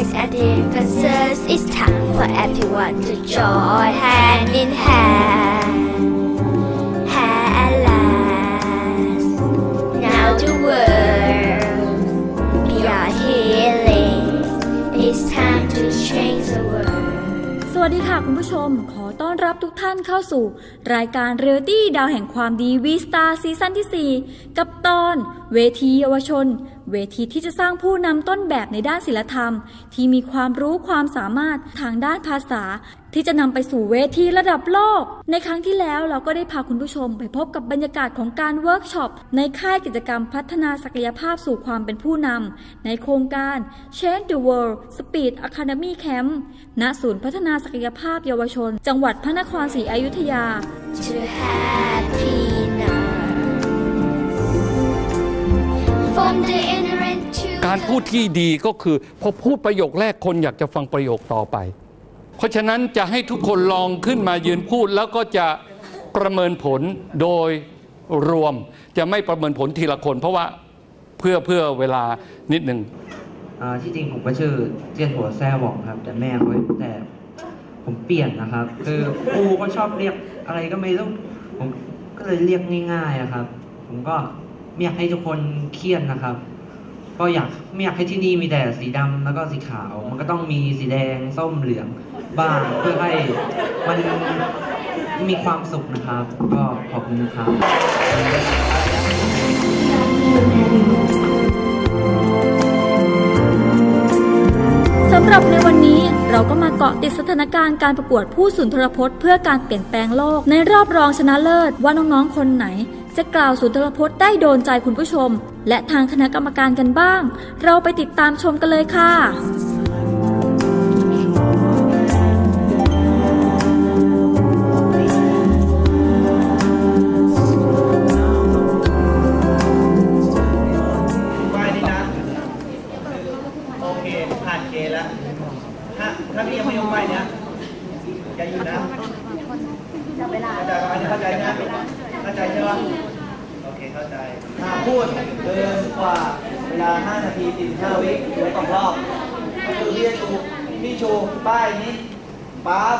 conflicts and differences. It's time for everyone to join hand in hand. At last, now the world beyond healing. It's time to change the world. สวัสดีค่ะคุณผู้ชม ขอต้อนรับทุกท่านเข้าสู่ รายการเรียลตี้ดาวแห่งความดีวีสตาซีซั่นที่ 4 กับตอน เวทีเยาวชน เวทีที่จะสร้างผู้นำต้นแบบในด้านศิลธรรม ที่มีความรู้ความสามารถทางด้านภาษา ที่จะนำไปสู่เวทีระดับโลก ในครั้งที่แล้วเราก็ได้พาคุณผู้ชมไปพบกับบรรยากาศของการเวิร์กช็อป ในค่ายกิจกรรมพัฒนาศักยภาพสู่ความเป็นผู้นำในโครงการ Change the World Speed Academy Camp ณศูนย์พัฒนาศักยภาพเยาวชน จังหวัดพระนครศรีอยุธยา to happy การพูดที่ดีก็คือพอพูดประโยคแรกคนอยากจะฟังประโยคต่อไป เพราะฉะนั้นจะให้ทุกคนลองขึ้นมายืนพูดแล้วก็จะประเมินผลโดยรวมจะไม่ประเมินผลทีละคน เพราะว่าเพื่อเพื่อเวลานิดหนึ่งอ่าที่จริงผมก็ชื่อเจียนหัวแซ่หว่องครับ แต่แม่เขาแต่ผมเปลี่ยนนะครับ คือครูก็ชอบเรียกอะไรก็ไม่รู้ผมก็เลยเรียกง่ายๆอะครับ ผมก็ ไม่อยากให้ทุกคนเครียดนะครับ ก็อยากไม่อยากให้ที่นี่มีแต่สีดำแล้วก็สีขาว มันก็ต้องมีสีแดงส้มเหลืองบ้างเพื่อให้มันมีความสุขนะครับ ก็ขอบคุณครับ สำหรับในวันนี้เราก็มาเกาะติดสถานการณ์การประกวดผู้สุนทรพจน์ เพื่อการเปลี่ยนแปลงโลกในรอบรองชนะเลิศว่าน้องๆคนไหน จะกล่าวสุนทรพจน์ได้โดนใจคุณผู้ชม และทางคณะกรรมการกันบ้าง เราไปติดตามชมกันเลยค่ะ ขาใจใช่ป่ะโอเคเข้าใจถ้าพูดเกินกว่าเวลา 5 นาที45วิไว้สองรอบก็คือพี่ชูพี่ชูป้ายนี้ปั๊บ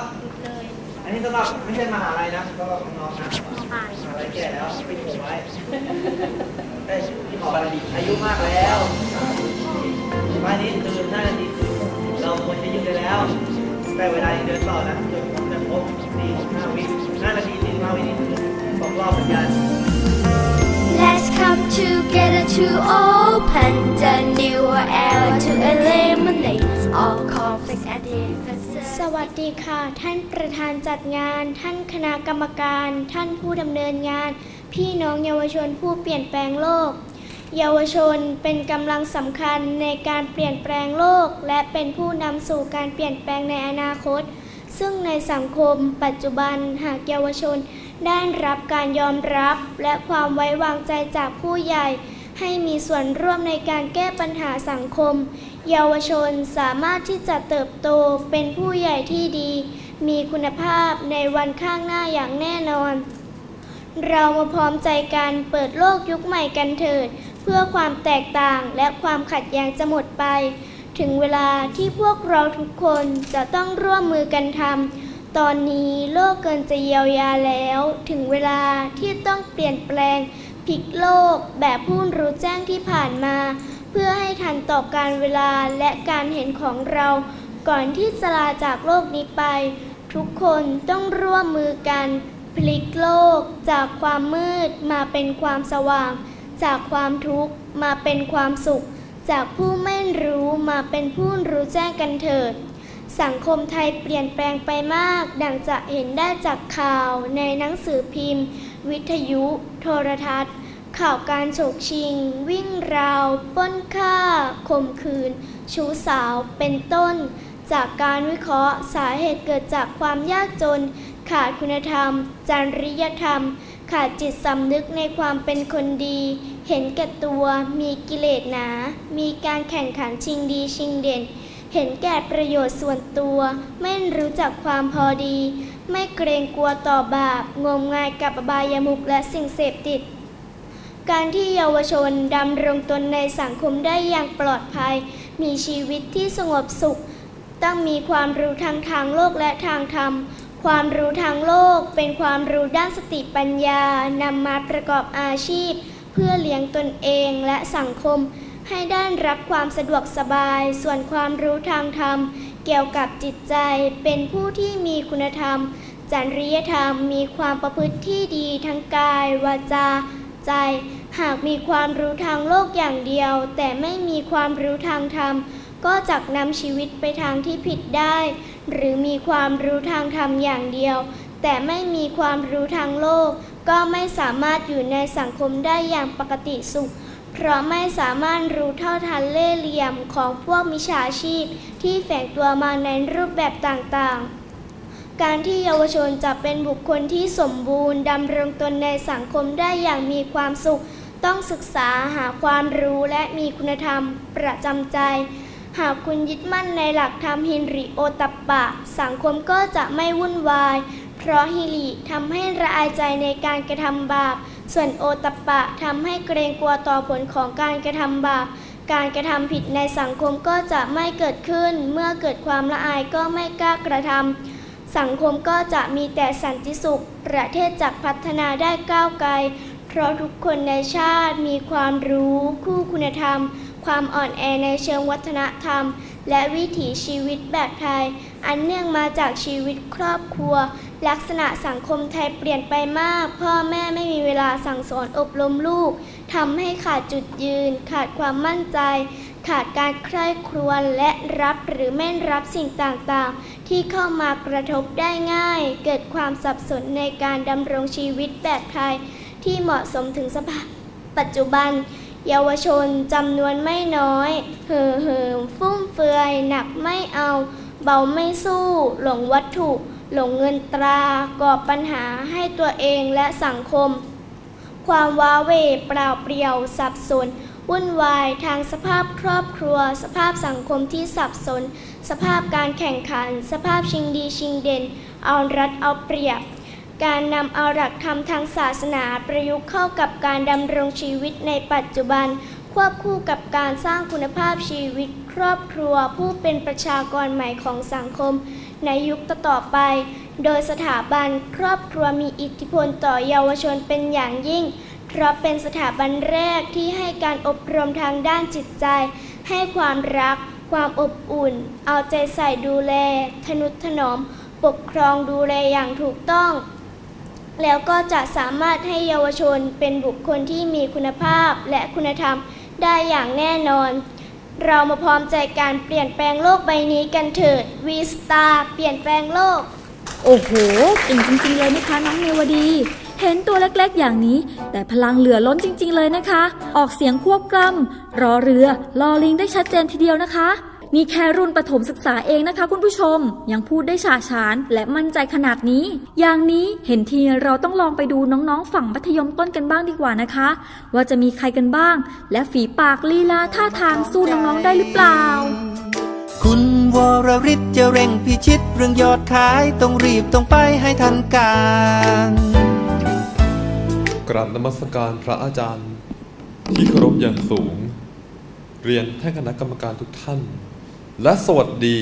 อันนี้สำหรับไม่ใช่มหาลัยนะก็น้องๆนะมหาลัยแก่แล้วไปถูไว้ได้ที่ขออายุมากแล้ววันนี้ตื่น5นาทีเราควรจะยืนได้แล้ว แต่เวลาเดินต่อนะจนผมจะครบ45วิ5นาที45วินี่ คือสองรอบเหมือนกัน Let's come together to open the new era to eliminate all conflicts and differences. สวัสดีค่ะ ท่านประธานจัดงาน ท่านคณะกรรมการ ท่านผู้ดำเนินงาน พี่น้องเยาวชนผู้เปลี่ยนแปลงโลก เยาวชนเป็นกำลังสำคัญในการเปลี่ยนแปลงโลก และเป็นผู้นำสู่การเปลี่ยนแปลงในอนาคต ซึ่งในสังคมปัจจุบันหากเยาวชน ได้รับการยอมรับและความไว้วางใจจากผู้ใหญ่ ให้มีส่วนร่วมในการแก้ปัญหาสังคม เยาวชนสามารถที่จะเติบโตเป็นผู้ใหญ่ที่ดี มีคุณภาพในวันข้างหน้าอย่างแน่นอน เรามาพร้อมใจกันเปิดโลกยุคใหม่กันเถิด เพื่อความแตกต่างและความขัดแย้งจะหมดไป ถึงเวลาที่พวกเราทุกคนจะต้องร่วมมือกันทำ ตอนนี้โลกเกินจะเยียวยาแล้ว ถึงเวลาที่ต้องเปลี่ยนแปลงพลิกโลกแบบผู้รู้แจ้งที่ผ่านมา เพื่อให้ทันต่อการเวลาและการเห็นของเรา ก่อนที่จะลาจากโลกนี้ไป ทุกคนต้องร่วมมือกัน พลิกโลกจากความมืดมาเป็นความสว่าง จากความทุกข์มาเป็นความสุข จากผู้ไม่รู้มาเป็นผู้รู้แจ้งกันเถิด สังคมไทยเปลี่ยนแปลงไปมาก ดังจะเห็นได้จากข่าวในหนังสือพิมพ์ วิทยุ โทรทัศน์ ข่าวการฉกชิง วิ่งราวป้นฆ่าข่มขืน ชู้สาวเป็นต้น จากการวิเคราะห์สาเหตุเกิดจากความยากจน ขาดคุณธรรม จริยธรรม ขาดจิตสำนึกในความเป็นคนดี เห็นแก่ตัวมีกิเลสหนา มีการแข่งขันชิงดีชิงเด่น เห็นแก่ประโยชน์ส่วนตัว ไม่รู้จักความพอดี ไม่เกรงกลัวต่อบาป งมงายกับอบายามุขและสิ่งเสพติด การที่เยาวชนดำรงตนในสังคมได้อย่างปลอดภัย มีชีวิตที่สงบสุข ต้องมีความรู้ทางทางโลกและทางธรรม ความรู้ทางโลกเป็นความรู้ด้านสติปัญญานำมาประกอบอาชีพ เพื่อเลี้ยงตนเองและสังคม ให้ได้รับความสะดวกสบาย ส่วนความรู้ทางธรรม เกี่ยวกับจิตใจ เป็นผู้ที่มีคุณธรรม จริยธรรม มีความประพฤติที่ดีทั้งกาย วาจา ใจ หากมีความรู้ทางโลกอย่างเดียว แต่ไม่มีความรู้ทางธรรม ก็จักนำชีวิตไปทางที่ผิดได้ หรือมีความรู้ทางธรรมอย่างเดียว แต่ไม่มีความรู้ทางโลก ก็ไม่สามารถอยู่ในสังคมได้อย่างปกติสุข เพราะไม่สามารถรู้เท่าทันเล่ห์เหลี่ยมของพวกมิจฉาชีพที่แฝงตัวมาในรูปแบบต่างๆ การที่เยาวชนจะเป็นบุคคลที่สมบูรณ์ดำรงตนในสังคมได้อย่างมีความสุข ต้องศึกษาหาความรู้และมีคุณธรรมประจำใจ หากคุณยึดมั่นในหลักธรรมฮินริโอตัปปะ สังคมก็จะไม่วุ่นวาย เพราะฮิริทำให้ละอายใจในการกระทำบาป ส่วนโอตปปะทำให้เกรงกลัวต่อผลของการกระทำบาป การกระทำผิดในสังคมก็จะไม่เกิดขึ้น เมื่อเกิดความละอายก็ไม่กล้ากระทำสังคมก็จะมีแต่สันติสุข ประเทศจะพัฒนาได้ก้าวไกล เพราะทุกคนในชาติมีความรู้คู่คุณธรรม ความอ่อนแอในเชิงวัฒนธรรม และวิถีชีวิตแบบไทย อันเนื่องมาจากชีวิตครอบครัว ลักษณะสังคมไทยเปลี่ยนไปมาก พ่อแม่ไม่มีเวลาสั่งสอนอบรมลูกทำให้ขาดจุดยืน ขาดความมั่นใจ ขาดการใคร่ครวญและรับหรือไม่รับสิ่งต่างๆ ที่เข้ามากระทบได้ง่าย เกิดความสับสนในการดำรงชีวิตแบบไทย ที่เหมาะสมถึงสภาพปัจจุบันเยาวชนจำนวนไม่น้อย เห่อเหิมฟุ่มเฟือย หนักไม่เอา เบาไม่สู้ หลงวัตถุ หลงเงินตราก่อปัญหาให้ตัวเองและสังคม ความว้าเหวเปล่าเปลี่ยว สับสน วุ่นวายทางสภาพครอบครัว สภาพสังคมที่สับสน สภาพการแข่งขัน สภาพชิงดีชิงเด่น เอารัดเอาเปรียบ การนำเอาหลักธรรมทางศาสนาประยุกต์เข้ากับการดำรงชีวิตในปัจจุบัน ควบคู่กับการสร้างคุณภาพชีวิต ครอบครัวผู้เป็นประชากรใหม่ของสังคม ในยุคต่อไป โดยสถาบันครอบครัวมีอิทธิพลต่อเยาวชนเป็นอย่างยิ่ง เพราะเป็นสถาบันแรกที่ให้การอบรมทางด้านจิตใจ ให้ความรัก ความอบอุ่น เอาใจใส่ดูแล ทนุถนอม ปกครองดูแลอย่างถูกต้อง แล้วก็จะสามารถให้เยาวชนเป็นบุคคลที่มีคุณภาพและคุณธรรมได้อย่างแน่นอน เรามาพร้อมใจการเปลี่ยนแปลงโลกใบนี้กันเถิดวีสตาเปลี่ยนแปลงโลก โอ้โหเก่งจริงๆเลยนะคะน้องเนวดี เห็นตัวเล็กๆอย่างนี้ แต่พลังเหลือล้นจริง ๆ เลยนะคะ ออกเสียงควบกล้ำรอเรือรอลิงได้ชัดเจนทีเดียวนะคะ นี่แค่รุ่นประถมศึกษาเองนะคะ คุณผู้ชม ยังพูดได้ฉาฉานและมั่นใจขนาดนี้ อย่างนี้เห็นทีเราต้องลองไปดูน้องๆ ฝั่งมัธยมต้นกันบ้างดีกว่านะคะ ว่าจะมีใครกันบ้าง และฝีปากลีลาท่าทางสู้น้องๆได้หรือเปล่า คุณวรริศจะเร่งพิชิต เรื่องยอดขายต้องรีบต้องไปให้ทันการกราบนมัสการพระอาจารย์ที่เคารพอย่างสูง เรียนท่านคณะกรรมการทุกท่าน และสวัสดี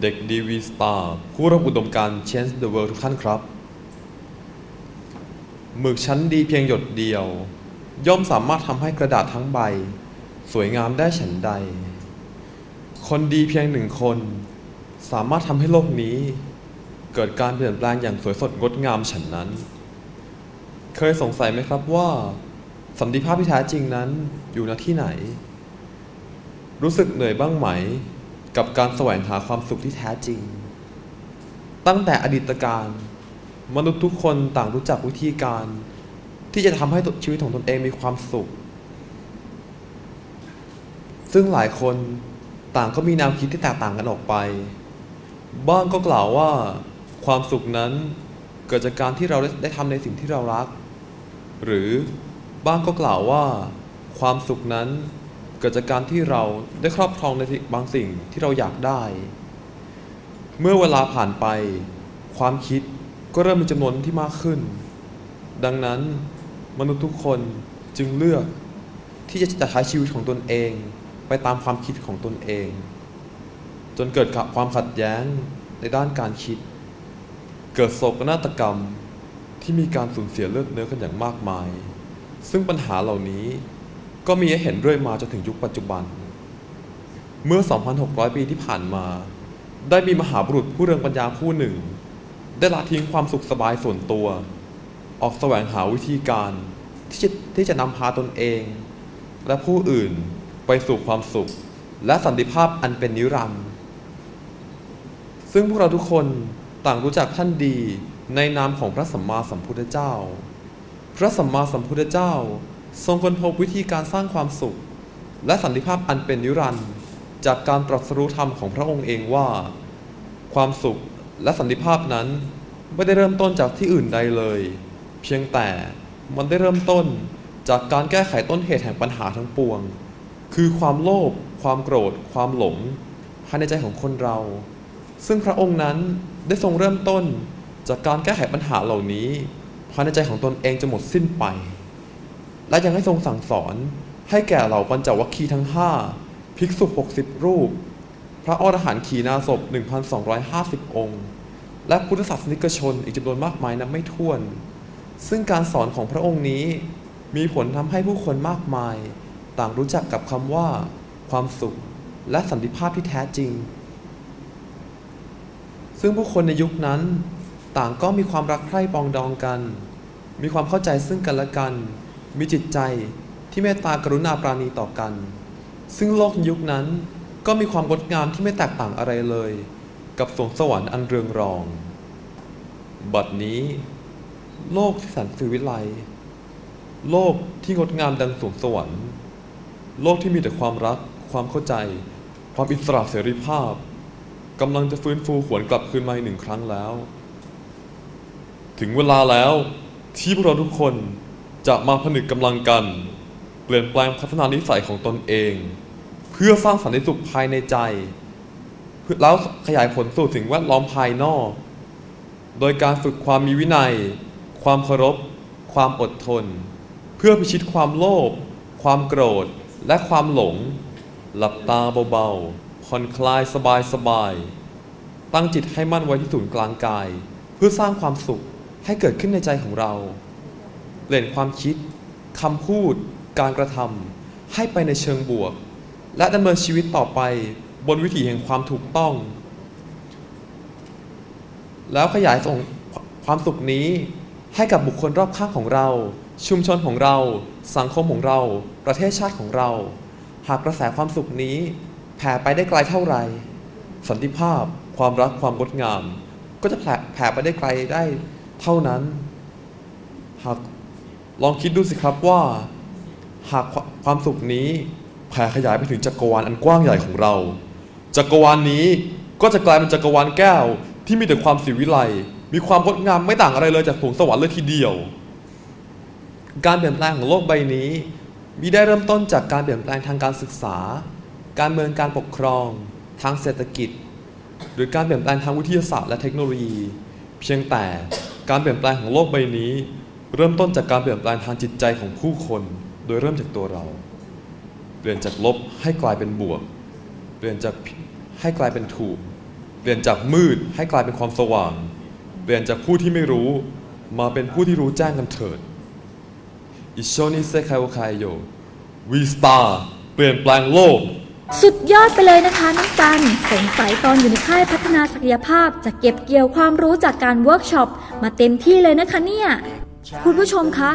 เด็กดีวีสตาร์ผู้ร่วมอุดมการณ์ Change the World ทุกท่านครับ หมึกชั้นดีเพียงหยดเดียว ย่อมสามารถทำให้กระดาษทั้งใบ สวยงามได้ฉันใด คนดีเพียงหนึ่งคน สามารถทำให้โลกนี้ เกิดการเปลี่ยนแปลงอย่างสวยสดงดงามฉันนั้น เคยสงสัยไหมครับว่าสันติภาพที่แท้จริงนั้นอยู่ณที่ไหน รู้สึกเหนื่อยบ้างไหม กับการแสวงหาความสุขที่แท้จริง ตั้งแต่อดีตการ มนุษย์ทุกคนต่างรู้จักวิธีการ ที่จะทำให้ชีวิตของตนเองมีความสุข ซึ่งหลายคนต่างก็มีแนวคิดที่แตกต่างกันออกไป บ้างก็กล่าวว่าความสุขนั้นเกิดจากการที่เราได้ได้ทำในสิ่งที่เรารัก หรือบ้างก็กล่าวว่า ความสุขนั้น เกิดจากการที่เราได้ครอบครองในบางสิ่งที่เราอยากได้ เมื่อเวลาผ่านไป ความคิดก็เริ่มมีจำนวนที่มากขึ้น ดังนั้นมนุษย์ทุกคนจึงเลือกที่จะใช้ชีวิตของตนเอง ไปตามความคิดของตนเอง จนเกิดกับความขัดแย้งในด้านการคิด เกิดโศกนาฏกรรมที่มีการสูญเสียเลือดเนื้อกันอย่างมากมาย ซึ่งปัญหาเหล่านี้ ก็มีให้เห็นเรื่อยมาจนถึงยุคปัจจุบัน เมื่อ 2,600 ปีที่ผ่านมา ได้มีมหาบุรุษผู้เรืองปัญญาผู้หนึ่ง ได้ละทิ้งความสุขสบายส่วนตัว ออกแสวงหาวิธีการที่จะที่จะนำพาตนเอง และผู้อื่นไปสู่ความสุข และสันติภาพอันเป็นนิรันดร์ซึ่งพวกเราทุกคนต่างรู้จักท่านดีในนามของพระสัมมาสัมพุทธเจ้า พระสัมมาสัมพุทธเจ้า ทรงค้นพบวิธีการสร้างความสุข และสันติภาพอันเป็นนิรันดร์จากการตรัสรู้ธรรมของพระองค์เองว่า ความสุขและสันติภาพนั้นไม่ได้เริ่มต้นจากที่อื่นใดเลย เพียงแต่มันได้เริ่มต้นจากการแก้ไขต้นเหตุแห่งปัญหาทั้งปวง คือความโลภความโกรธ ความหลงภายในใจของคนเรา ซึ่งพระองค์นั้นได้ทรงเริ่มต้นจากการแก้ไขปัญหาเหล่านี้ภายในใจของตนเองจะหมดสิ้นไป และยังให้ทรงสั่งสอนให้แก่เหล่าปัญจวัคคีย์ทั้งห้าภิกษุ 60 รูป พระอรหันต์ขีณาสพ 1,250 องค์ และพุทธศาสนิกชนอีกจำนวนมากมายนับไม่ถ้วน ซึ่งการสอนของพระองค์นี้มีผลทำให้ผู้คนมากมาย ต่างรู้จักกับคำว่า ความสุข และสันติภาพที่แท้จริง ซึ่งผู้คนในยุคนั้น ต่างก็มีความรักใคร่ปองดองกัน มีความเข้าใจซึ่งกันและกัน มีจิตใจที่เมตตากรุณาปราณีต่อกัน ซึ่งโลกยุคนั้นก็มีความงดงามที่ไม่แตกต่างอะไรเลย กับสวงสวรรค์อันเรืองรอง บัดนี้ โลกที่สันสิวิไลโลกที่งดงามดังสวงสวรรค์ โลกที่มีแต่ความรัก ความเข้าใจ ความอิสระเสรีภาพกำลังจะฟื้นฟูหวนกลับคืนมาอีกหนึ่งครั้งแล้ว ถึงเวลาแล้วที่พวกเราทุกคน จะมาผนึกกำลังกัน เปลี่ยนแปลงพัฒนานิสัยของตนเอง เพื่อสร้างสันติสุขภายในใจแล้วขยายผลสู่สิ่งแวดล้อมภายนอก โดยการฝึกความมีวินัย ความเคารพ ความอดทน เพื่อพิชิตความโลภ ความโกรธ และความหลง หลับตาเบาๆ ผ่อนคลายสบายๆตั้งจิตให้มั่นไว้ที่ศูนย์กลางกาย เพื่อสร้างความสุขให้เกิดขึ้นในใจของเรา เปลี่ยนความคิดคำพูด การกระทำให้ไปในเชิงบวก และดำเนินชีวิตต่อไปบนวิถีแห่งความถูกต้อง แล้วขยายส่งความสุขนี้ให้กับบุคคลรอบข้างของเรา ชุมชนของเรา สังคมของเรา ประเทศชาติของเรา หากกระแสความสุขนี้แผ่ไปได้ไกลเท่าไหร่สันติภาพ ความรักความงดงาม ก็จะแผ่แผ่ไปได้ไกลได้เท่านั้น หาก ลองคิดดูสิครับว่า หากความสุขนี้แผ่ขยายไปถึงจักรวาลอันกว้างใหญ่ของเรา จักรวาลนี้ก็จะกลายเป็นจักรวาลแก้ว ที่มีแต่ความสิวิไลมีความงดงามไม่ต่างอะไรเลยจากสวงสวรรค์เลยทีเดียว การเปลี่ยนแปลงของโลกใบนี้มีได้เริ่มต้นจากการเปลี่ยนแปลงทางการศึกษา การเมืองการปกครอง ทางเศรษฐกิจ หรือการเปลี่ยนแปลงทางวิทยาศาสตร์และเทคโนโลยี เพียงแต่การเปลี่ยนแปลงของโลกใบนี้ เริ่มต้นจากการเปลี่ยนแปลงทางจิตใจของผู้คน โดยเริ่มจากตัวเรา เปลี่ยนจากลบให้กลายเป็นบวก เปลี่ยนจากผิดให้กลายเป็นถูก เปลี่ยนจากมืดให้กลายเป็นความสว่าง เปลี่ยนจากผู้ที่ไม่รู้ มาเป็นผู้ที่รู้แจ้งกันเถิดอิโชนิเซคายโอคายโยวีสตาเปลี่ยนแปลงโลก สุดยอดไปเลยนะคะน้องกันสงสัยตอนอยู่ในค่ายพัฒนาศักยภาพ จะเก็บเกี่ยวความรู้จากการเวิร์กช็อปมาเต็มที่เลยนะคะเนี่ย คุณผู้ชมคะ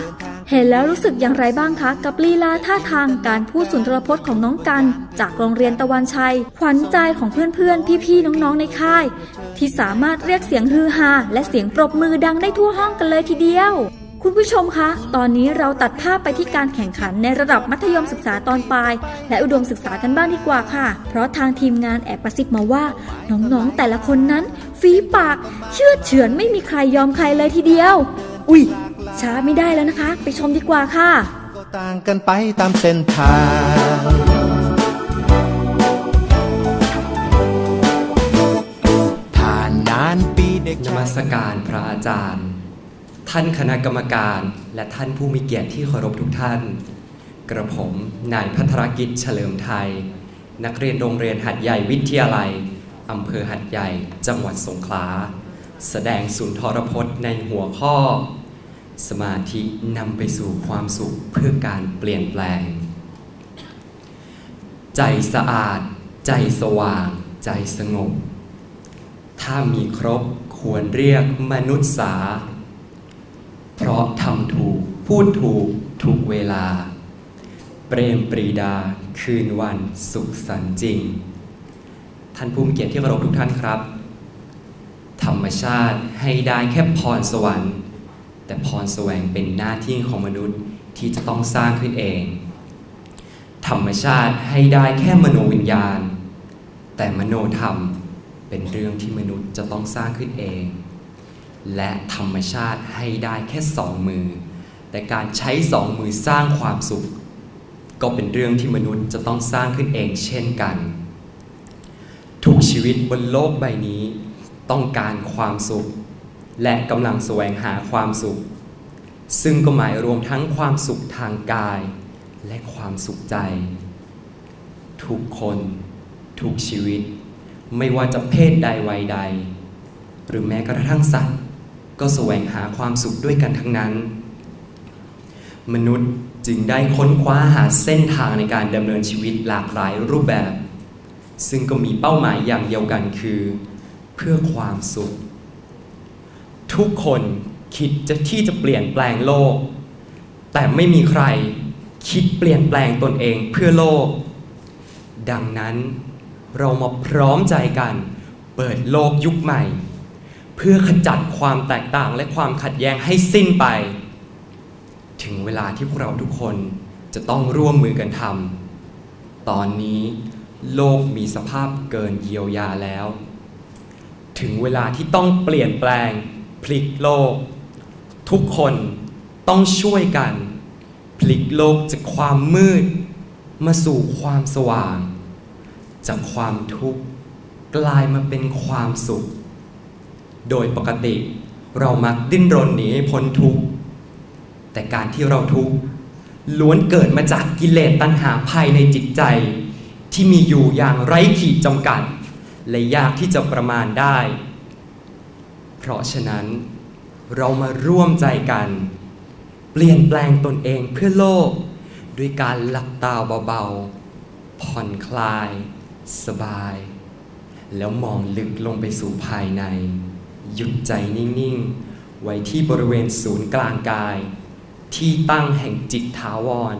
เห็นแล้วรู้สึกอย่างไรบ้างคะ กับลีลาท่าทางการพูดสุนทรพจน์ของน้องกัน จากโรงเรียนตะวันชัย ขวัญใจของเพื่อนๆ พี่ๆ น้องๆ ในค่าย ที่สามารถเรียกเสียงฮือฮาและเสียงปรบมือดังได้ทั่วห้องกันเลยทีเดียว คุณผู้ชมคะ ตอนนี้เราตัดภาพไปที่การแข่งขันในระดับมัธยมศึกษาตอนปลาย และอุดมศึกษากันบ้างดีกว่าค่ะ เพราะทางทีมงานแอบกระซิบมาว่า น้องๆ แต่ละคนนั้น ฝีปาก เชื่อเฉือนไม่มีใครยอมใครเลยทีเดียว อุ๊ย ช้าไม่ได้แล้วนะคะ ไปชมดีกว่าค่ะ ก็ต่างกันไปตามเส้นทาง ผ่านนานปีเด็กนมัสการพระอาจารย์ ท่านคณะกรรมการและท่านผู้มีเกียรติที่เคารพทุกท่าน กระผมนายพัทรกิจเฉลิมไทย นักเรียนโรงเรียนหัดใหญ่วิทยาลัยอำเภอหัดใหญ่ จังหวัดสงขลา แสดงสุนทรพจน์ในหัวข้อ สมาธินำไปสู่ความสุขเพื่อการเปลี่ยนแปลง ใจสะอาด ใจสว่าง ใจสงบ ถ้ามีครบควรเรียกมนุษย์สา เพราะทำถูก พูดถูก ถูกเวลา เปรมปรีดาคืนวันสุขสันต์จริง ท่านผู้มีเกียรติที่เคารพทุกท่านครับ ธรรมชาติให้ได้แค่พรสวรรค์ แต่พรแสวงเป็นหน้าที่ของมนุษย์ที่จะต้องสร้างขึ้นเอง ธรรมชาติให้ได้แค่มโนวิญญาณ แต่มโนธรรมเป็นเรื่องที่มนุษย์จะต้องสร้างขึ้นเอง และธรรมชาติให้ได้แค่สองมือ แต่การใช้สองมือสร้างความสุข ก็เป็นเรื่องที่มนุษย์จะต้องสร้างขึ้นเองเช่นกัน ทุกชีวิตบนโลกใบนี้ ต้องการความสุข และกำลังแสวงหาความสุข ซึ่งก็หมายรวมทั้งความสุขทางกาย และความสุขใจ ทุกคน ทุกชีวิต ไม่ว่าจะเพศใดวัยใด หรือแม้กระทั่งสัตว์ ก็แสวงหาความสุขด้วยกันทั้งนั้น มนุษย์จึงได้ค้นคว้าหาเส้นทางในการดำเนินชีวิตหลากหลายรูปแบบ ซึ่งก็มีเป้าหมายอย่างเดียวกันคือ เพื่อความสุข ทุกคนคิดจะที่จะเปลี่ยนแปลงโลก แต่ไม่มีใครคิดเปลี่ยนแปลงตนเองเพื่อโลก ดังนั้นเรามาพร้อมใจกัน เปิดโลกยุคใหม่ เพื่อขจัดความแตกต่างและความขัดแย้งให้สิ้นไป ถึงเวลาที่พวกเราทุกคนจะต้องร่วมมือกันทำตอนนี้โลกมีสภาพเกินเยียวยาแล้ว ถึงเวลาที่ต้องเปลี่ยนแปลง พลิกโลก ทุกคนต้องช่วยกัน พลิกโลกจากความมืด มาสู่ความสว่าง จากความทุกข์กลายมาเป็นความสุข โดยปกติเรามักดิ้นรนหนีให้พ้นทุกข์แต่การที่เราทุกข์ล้วนเกิดมาจากกิเลสตัณหาภายในจิตใจ ที่มีอยู่อย่างไร้ขีดจำกัด และยากที่จะประมาณได้ เพราะฉะนั้นเรามาร่วมใจกัน เปลี่ยนแปลงตนเองเพื่อโลก ด้วยการหลับตาเบาๆ ผ่อนคลาย สบาย แล้วมองลึกลงไปสู่ภายใน หยุดใจนิ่งๆ ไว้ที่บริเวณศูนย์กลางกาย ที่ตั้งแห่งจิตถาวร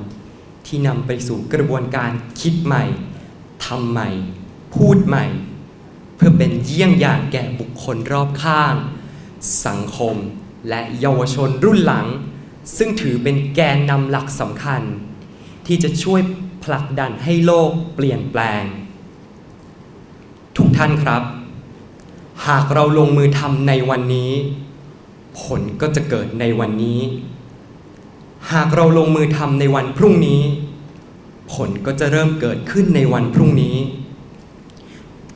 ที่นำไปสู่กระบวนการคิดใหม่ทำใหม่ พูดใหม่ พื่อเป็นเยี่ยงอย่างแก่บุคคลรอบข้าง สังคมและเยาวชนรุ่นหลัง ซึ่งถือเป็นแกนนำหลักสำคัญ ที่จะช่วยผลักดันให้โลกเปลี่ยนแปลง ทุกท่านครับ หากเราลงมือทำในวันนี้ ผลก็จะเกิดในวันนี้ หากเราลงมือทำในวันพรุ่งนี้ ผลก็จะเริ่มเกิดขึ้นในวันพรุ่งนี้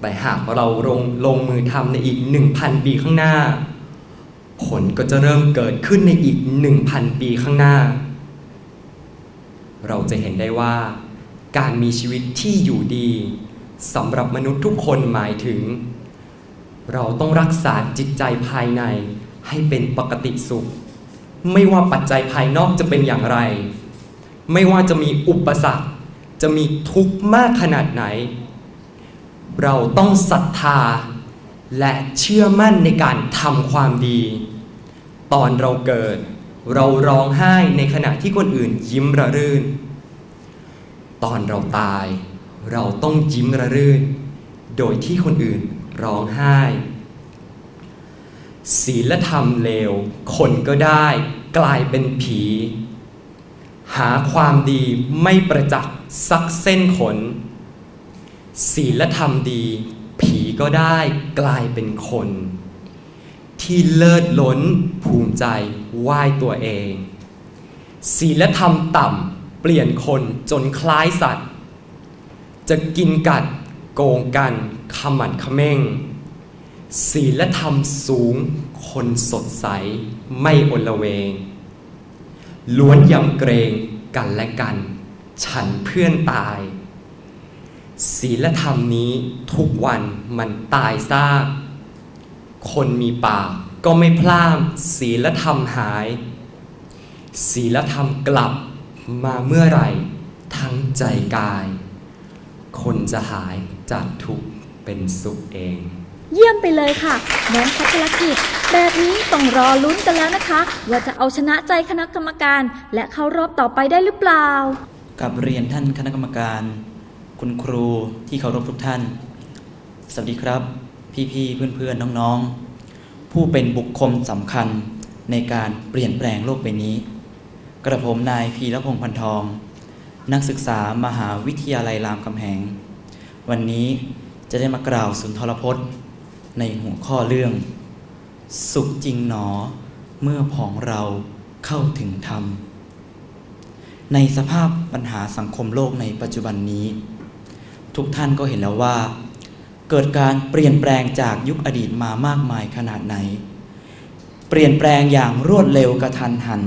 แต่หากเราลงลงมือทำในอีก 1,000 ปีข้างหน้า ผลก็จะเริ่มเกิดขึ้นในอีก 1,000 ปีข้างหน้า เราจะเห็นได้ว่า การมีชีวิตที่อยู่ดีสำหรับมนุษย์ทุกคนหมายถึง เราต้องรักษาจิตใจภายในให้เป็นปกติสุข ไม่ว่าปัจจัยภายนอกจะเป็นอย่างไร ไม่ว่าจะมีอุปสรรค จะมีทุกข์มากขนาดไหน เราต้องศรัทธา และเชื่อมั่นในการทำความดี ตอนเราเกิด เราร้องไห้ในขณะที่คนอื่นยิ้มระรื่น ตอนเราตาย เราต้องยิ้มระรื่น โดยที่คนอื่นร้องไห้ ศีลธรรมเลว คนก็ได้กลายเป็นผี หาความดีไม่ประจักษ์สักเส้นขน ศีลธรรมดี ผีก็ได้กลายเป็นคน ที่เลิศล้นภูมิใจไหว้ตัวเอง ศีลธรรมต่ำเปลี่ยนคนจนคล้ายสัตว์ จะกินกัดโกงกันขมันขม้งศีลธรรมสูงคนสดใสไม่อลเวง ล้วนยำเกรงกันและกัน ฉันเพื่อนตาย ศีลธรรมนี้ทุกวันมันตายซากคนมีปากก็ไม่พลาดศีลธรรมหาย ศีลธรรมกลับมาเมื่อไหร่ ทั้งใจกาย คนจะหายจากทุกข์เป็นสุขเอง เยี่ยมไปเลยค่ะน้องพัทรกิจแบบนี้ต้องรอลุ้นกันแล้วนะคะ ว่าจะเอาชนะใจคณะกรรมการ และเข้ารอบต่อไปได้หรือเปล่า กับเรียนท่านคณะกรรมการ คุณครูที่เคารพทุกท่าน สวัสดีครับ พี่ๆเพื่อนๆน้องๆ ผู้เป็นบุคคลสำคัญในการเปลี่ยนแปลงโลกใบนี้ กระผมนายพีรพงษ์พันทอง นักศึกษามหาวิทยาลัยรามคำแหง วันนี้จะได้มากล่าวสุนทรพจน์ ในหัวข้อเรื่อง สุขจริงหนอ เมื่อผองเราเข้าถึงธรรม ในสภาพปัญหาสังคมโลกในปัจจุบันนี้ ทุกท่านก็เห็นแล้วว่า เกิดการเปลี่ยนแปลงจากยุคอดีตมามากมายขนาดไหน เปลี่ยนแปลงอย่างรวดเร็วกระทันหัน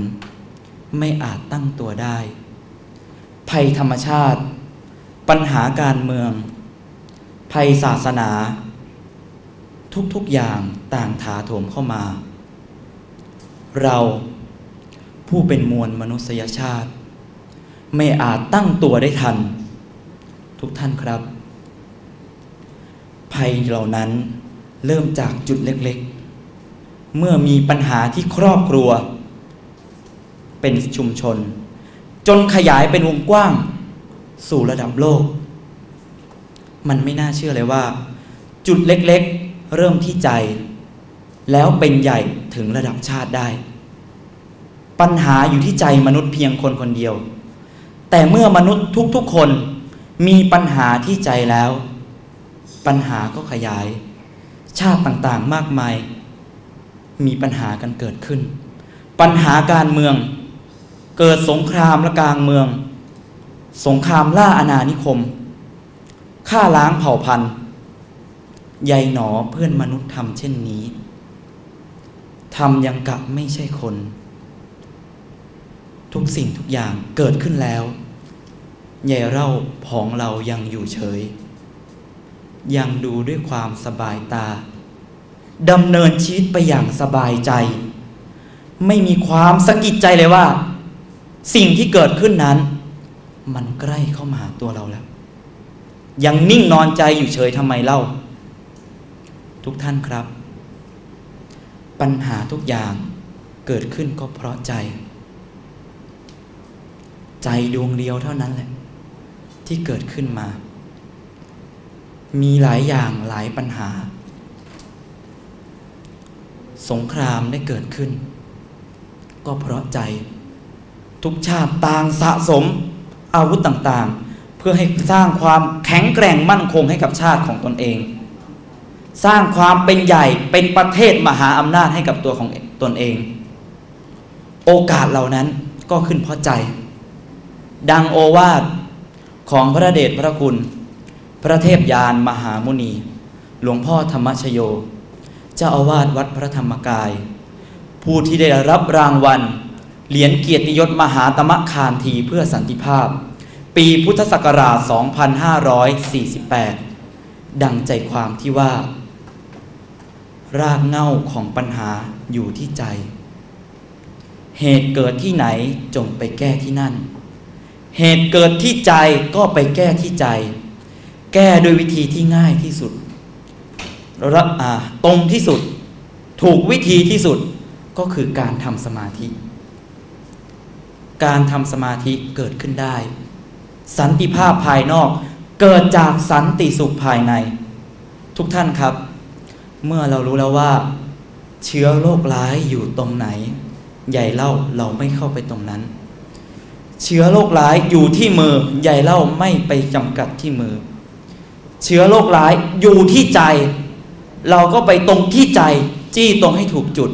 ไม่อาจตั้งตัวได้ ภัยธรรมชาติ ปัญหาการเมือง ภัยศาสนา ทุกๆอย่างต่างถาโถมเข้ามา เราผู้เป็นมวลมนุษยชาติ ไม่อาจตั้งตัวได้ทัน ทุกท่านครับ ภัยเหล่านั้นเริ่มจากจุดเล็กๆ เมื่อมีปัญหาที่ครอบครัว เป็นชุมชน จนขยายเป็นวงกว้าง สู่ระดับโลก มันไม่น่าเชื่อเลยว่า จุดเล็กๆ เริ่มที่ใจ แล้วเป็นใหญ่ถึงระดับชาติได้ ปัญหาอยู่ที่ใจมนุษย์เพียงคนคนเดียว แต่เมื่อมนุษย์ทุกๆคน มีปัญหาที่ใจแล้ว ปัญหาก็ขยาย ชาติต่างๆมากมาย มีปัญหากันเกิดขึ้น ปัญหาการเมือง เกิดสงครามและกลางเมือง สงครามล่าอาณานิคมฆ่าล้างเผ่าพันธุ์ใยหนอเพื่อนมนุษย์ทำเช่นนี้ทำยังกะไม่ใช่คน ทุกสิ่งทุกอย่างเกิดขึ้นแล้ว ใหญ่เล่าผองเรายังอยู่เฉย ยังดูด้วยความสบายตาดำเนินชีวิตไปอย่างสบายใจ ไม่มีความสะกิดใจเลยว่า สิ่งที่เกิดขึ้นนั้น มันใกล้เข้ามาหาตัวเราแล้ว ยังนิ่งนอนใจอยู่เฉยทำไมเล่า ทุกท่านครับ ปัญหาทุกอย่างเกิดขึ้นก็เพราะใจ ใจดวงเดียวเท่านั้นแหละ ที่เกิดขึ้นมา มีหลายอย่างหลายปัญหา สงครามได้เกิดขึ้น ก็เพราะใจทุกชาติต่างสะสมอาวุธต่างๆ เพื่อให้สร้างความแข็งแกร่งมั่นคงให้กับชาติของตนเอง สร้างความเป็นใหญ่เป็นประเทศมหาอำนาจให้กับตัวของตนเอง โอกาสเหล่านั้นก็ขึ้นเพราะใจ ดังโอวาท ของพระเดชพระคุณ พระเทพยานมหามุนี หลวงพ่อธรรมชโย เจ้าอาวาสวัดพระธรรมกาย ผู้ที่ได้รับรางวัล เหรียญเกียรติยศมหาตมะคานทีเพื่อสันติภาพ ปีพุทธศักราช 2548 ดังใจความที่ว่า รากเหง้าของปัญหาอยู่ที่ใจ เหตุเกิดที่ไหนจงไปแก้ที่นั่น เหตุเกิดที่ใจก็ไปแก้ที่ใจ แก้โดยวิธีที่ง่ายที่สุดระอาตรงที่สุด ถูกวิธีที่สุดก็คือการทำสมาธิ การทำสมาธิเกิดขึ้นได้ สันติภาพภายนอกเกิดจากสันติสุขภายใน ทุกท่านครับ เมื่อเรารู้แล้วว่า เชื้อโรคร้ายอยู่ตรงไหน ใหญ่เล่าเราไม่เข้าไปตรงนั้น เชื้อโรคร้ายอยู่ที่มือใหญ่เล่าไม่ไปจำกัดที่มือ เชื้อโรคร้ายอยู่ที่ใจ เราก็ไปตรงที่ใจจี้ตรงให้ถูกจุด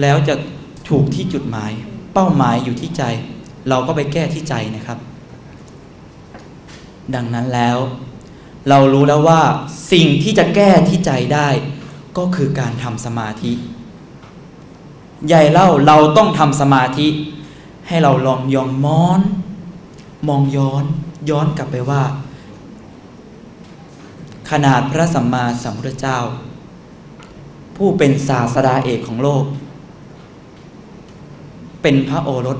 แล้วจะถูกที่จุดหมาย เป้าหมายอยู่ที่ใจ เราก็ไปแก้ที่ใจนะครับ ดังนั้นแล้ว เรารู้แล้วว่าสิ่งที่จะแก้ที่ใจได้ ก็คือการทำสมาธิ ใหญ่เล่าเราต้องทำสมาธิ ให้เราลองยองมอน มองย้อนย้อนกลับไปว่า ขนาดพระสัมมาสัมพุทธเจ้า ผู้เป็นศาสดาเอกของโลก เป็นพระโอรส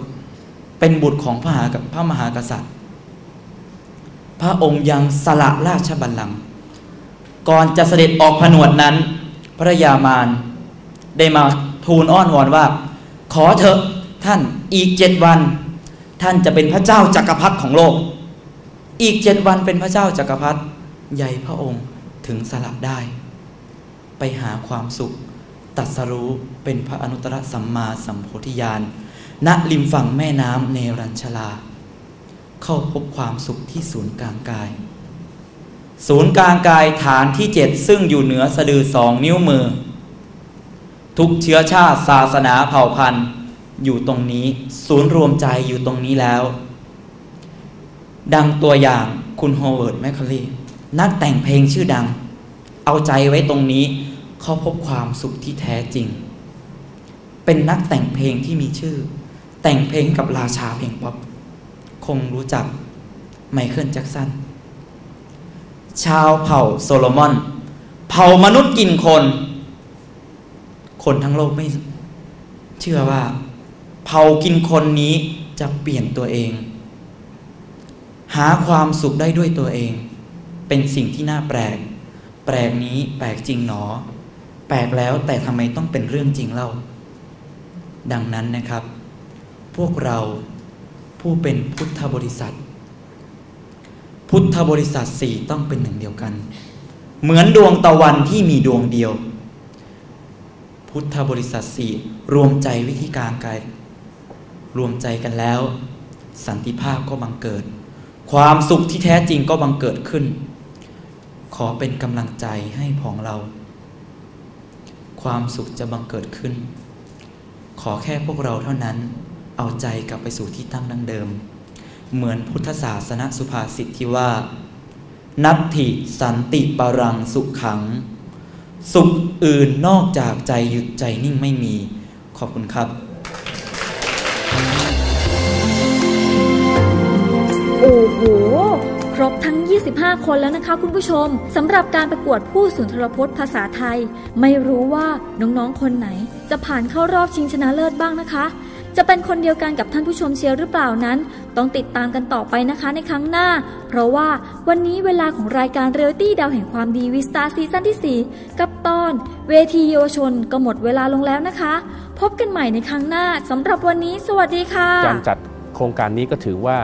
เป็นบุตรของพระมหาพระมหากษัตริย์ พระองค์ยังสละราชบัลลังก์ก่อนจะเสด็จออกผนวดนั้น พระยามารได้มาทูลอ้อนวอนว่า ขอเถอะ ท่านอีกเจ็ดวัน ท่านจะเป็นพระเจ้าจักรพรรดิของโลก อีกเจ็ดวันเป็นพระเจ้าจักรพรรดิใหญ่พระองค์ถึงสละได้ ไปหาความสุขตัดสรู้เป็นพระอนุตตรสัมมาสัมโพธิญาณณริมฝั่งแม่น้ำเนรัญชลา เข้าพบความสุขที่ศูนย์กลางกาย ศูนย์กลางกายฐานที่เจ็ดซึ่งอยู่เหนือสะดือสองนิ้วมือ ทุกเชื้อชาติศาสนาเผ่าพันธุ์ อยู่ตรงนี้ ศูนย์รวมใจอยู่ตรงนี้แล้ว ดังตัวอย่างคุณโฮเวิร์ดแมคคารีนักแต่งเพลงชื่อดัง เอาใจไว้ตรงนี้เขาพบความสุขที่แท้จริง เป็นนักแต่งเพลงที่มีชื่อ แต่งเพลงกับราชาเพลงป๊อปคงรู้จักไมเคิลแจ็กสันชาวเผ่าโซโลมอน เผ่ามนุษย์กินคน คนทั้งโลกไม่เชื่อว่า เผากินคนนี้จะเปลี่ยนตัวเอง หาความสุขได้ด้วยตัวเอง เป็นสิ่งที่น่าแปลก แปลกนี้แปลกจริงหนอ แปลกแล้วแต่ทำไมต้องเป็นเรื่องจริงเล่า ดังนั้นนะครับ พวกเราผู้เป็นพุทธบริษัท พุทธบริษัทสี่ต้องเป็นหนึ่งเดียวกัน เหมือนดวงตะวันที่มีดวงเดียวพุทธบริษัทสี่รวมใจวิธีการกาย รวมใจกันแล้ว สันติภาพก็บังเกิด ความสุขที่แท้จริงก็บังเกิดขึ้น ขอเป็นกำลังใจให้ของเรา ความสุขจะบังเกิดขึ้น ขอแค่พวกเราเท่านั้น เอาใจกลับไปสู่ที่ตั้งดังเดิม เหมือนพุทธศาสนสุภาษิตที่ว่า นัตถิสันติปรังสุขขัง สุขอื่นนอกจากใจหยุดใจนิ่งไม่มี ขอบคุณครับ โอ้โห ครบทั้ง 25 คนแล้วนะคะคุณผู้ชมสำหรับการประกวดผู้สุนทรพจน์ภาษาไทย ไม่รู้ว่าน้องๆคนไหน จะผ่านเข้ารอบชิงชนะเลิศบ้างนะคะ จะเป็นคนเดียวกันกับท่านผู้ชมเชียร์หรือเปล่านั้น ต้องติดตามกันต่อไปนะคะในครั้งหน้า เพราะว่าวันนี้เวลาของรายการเรียลตี้ดาวแห่งความดีวิสตาซีซั่นที่ 4 กับตอน เวทีเยาวชนก็หมดเวลาลงแล้วนะคะ พบกันใหม่ในครั้งหน้าสำหรับวันนี้ สวัสดีค่ะการจัดโครงการนี้ก็ถือว่า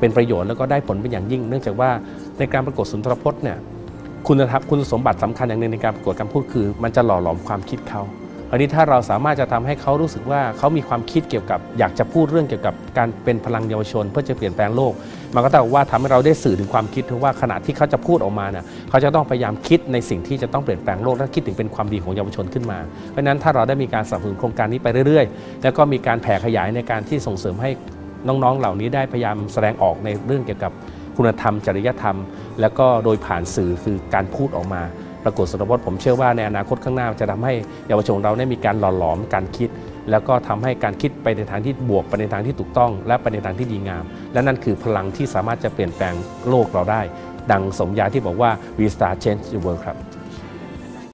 เป็นประโยชน์แล้วก็ได้ผลเป็นอย่างยิ่ง เนื่องจากว่าในการประกวดสุนทรพจน์เนี่ยคุณธรรมคุณสมบัติสำคัญอย่างหนึ่งในการประกวดการพูดคือ มันจะหล่อหลอมความคิดเขาอันนี้ถ้าเราสามารถจะทำให้เขารู้สึกว่าเขามีความคิดเกี่ยวกับ อยากจะพูดเรื่องเกี่ยวกับการเป็นพลังเยาวชน เพื่อจะเปลี่ยนแปลงโลก มันก็ต้องว่าทำให้เราได้สื่อถึงความคิดว่าขณะที่เขาจะพูดออกมาเนี่ยเขาจะต้องพยายามคิดในสิ่งที่จะต้องเปลี่ยนแปลงโลกและคิดถึงเป็นความดีของเยาวชนขึ้นมา เพราะฉะนั้นถ้าเราได้มีการสนับสนุนโครงการนี้ไปเรื่อยๆ แล้วก็มีการแผ่ขยายในการที่ส่งเสริมให้ น้องๆ เหล่านี้ได้พยายามแสดงออกในเรื่องเกี่ยวกับคุณธรรม จริยธรรม แล้วก็โดยผ่านสื่อคือการพูดออกมาปรากฏสรพจน์ผมเชื่อว่าในอนาคตข้างหน้าจะทำให้เยาวชนเราได้มีการหล่อหลอมการคิด แล้วก็ทำให้การคิดไปในทางที่บวกไปในทางที่ถูกต้อง และไปในทางที่ดีงาม และนั่นคือพลังที่สามารถจะเปลี่ยนแปลงโลกเราได้ ดังสมญาที่บอกว่า we start change the world ครับ